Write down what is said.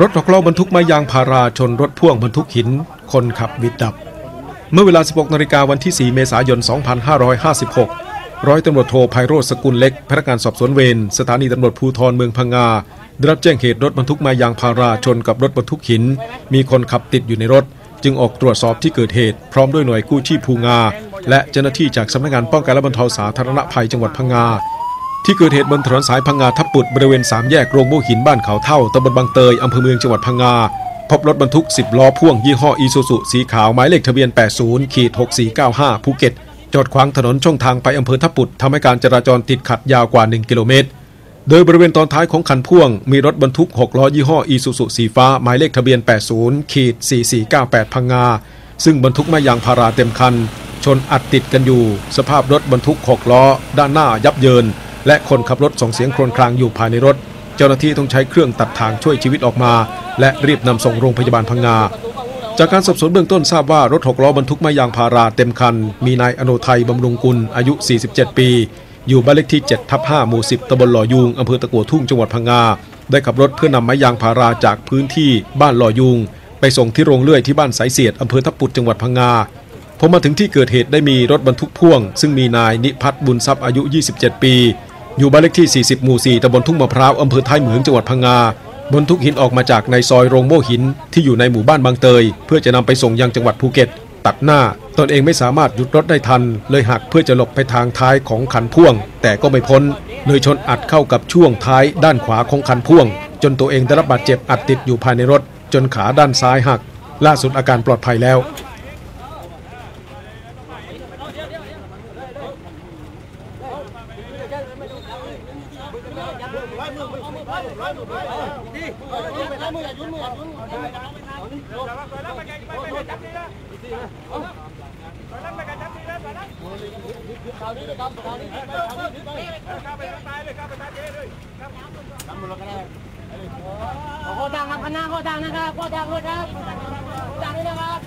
รถหกล้อบรรทุกไม้ยางพาราชนรถพ่วงบรรทุกหิน คนขับวิดดับ เมื่อเวลา 16 นาฬิกาวันที่ 4 เมษายน 2556 ร้อยตำรวจโทไพโรธสกุลเล็ก พนักงานสอบสวนเวรสถานีตำรวจภูธรเมืองพังงา ได้รับแจ้งเหตุรถบรรทุกไม้ยางพาราชนกับรถบรรทุกหิน มีคนขับติดอยู่ในรถ จึงออกตรวจสอบที่เกิดเหตุ พร้อมด้วยหน่วยกู้ชีพภูงา และเจ้าหน้าที่จากสำนักงานป้องกันและบรรเทาสาธารณภัยจังหวัดพังงา ที่เกิดเหตุบนถนนสายพังงาทับปุดบริเวณสามแยกโรงโม่หินบ้านเขาเท่าตำบลบางเตยอำเภอเมืองจังหวัดพังงาพบรถบรรทุก 10 ล้อพ่วงยี่ห้ออีซูซุสีขาวหมายเลขทะเบียน 80ขีด6495 ภูเก็ต จอดขวางถนนช่องทางไปอำเภอทับปุดทำให้การจราจรติดขัดยาวกว่า 1 กิโลเมตร โดยบริเวณตอนท้ายของคันพ่วง มีรถบรรทุก 6 ล้อยี่ห้ออีซูซุสีฟ้าหมายเลขทะเบียน 80ขีด4498 พังงา ซึ่งบรรทุกไม้ยางพาราเต็มคัน ชนอัดติดกันอยู่ สภาพรถบรรทุก 6 ล้อ ด้านหน้ายับเยิน และคนขับรถส่งเสียงครวญครางอยู่ภายในรถ เจ้าหน้าที่ต้องใช้เครื่องตัดทางช่วยชีวิตออกมา และรีบนำส่งโรงพยาบาลพังงา จากการสอบสวนเบื้องต้นทราบว่ารถหกล้อบรรทุกไม้ยางพาราเต็มคัน มีนายอโนไทยบำรุงกุลอายุ 47 ปี อยู่บ้านเลขที่7ทับ5หมู่10ตำบลหล่อยูงอำเภอตะกัวทุ่งจังหวัดพังงาได้ขับรถเพื่อนำไม้ยางพาราจากพื้นที่บ้านหล่อยูงไปส่งที่โรงเลื่อยที่บ้านสายเสียดอำเภอทับปุดจังหวัดพังงาพอมาถึงที่เกิดเหตุได้มีรถบรรทุกพ่วง ซึ่งมีนายนิพัฒน์บุญทรัพย์อายุ 27 ปี อยู่บ้านเลขที่ 40 หมู่ 4ตำบลทุ่งมะพร้าวอำเภอท้ายเหมืองจังหวัดพังงาบรรทุกหินออกมาจากในซอยโรงโม่หินที่อยู่ในหมู่บ้านบางเตย เพื่อจะนำไปส่งยังจังหวัดภูเก็ต ตัดหน้า ตนเองไม่สามารถหยุดรถได้ทัน เลยหักเพื่อจะหลบไปทางท้ายของคันพ่วง แต่ก็ไม่พ้น เลยชนอัดเข้ากับช่วงท้ายด้านขวาของคันพ่วง จนตัวเองได้รับบาดเจ็บอัดติดอยู่ภายในรถ จนขาด้านซ้ายหัก ล่าสุดอาการปลอดภัยแล้ว ข้อดังครับคณะข้อดังนะครับข้อ้อดัดังด้ยนะครับ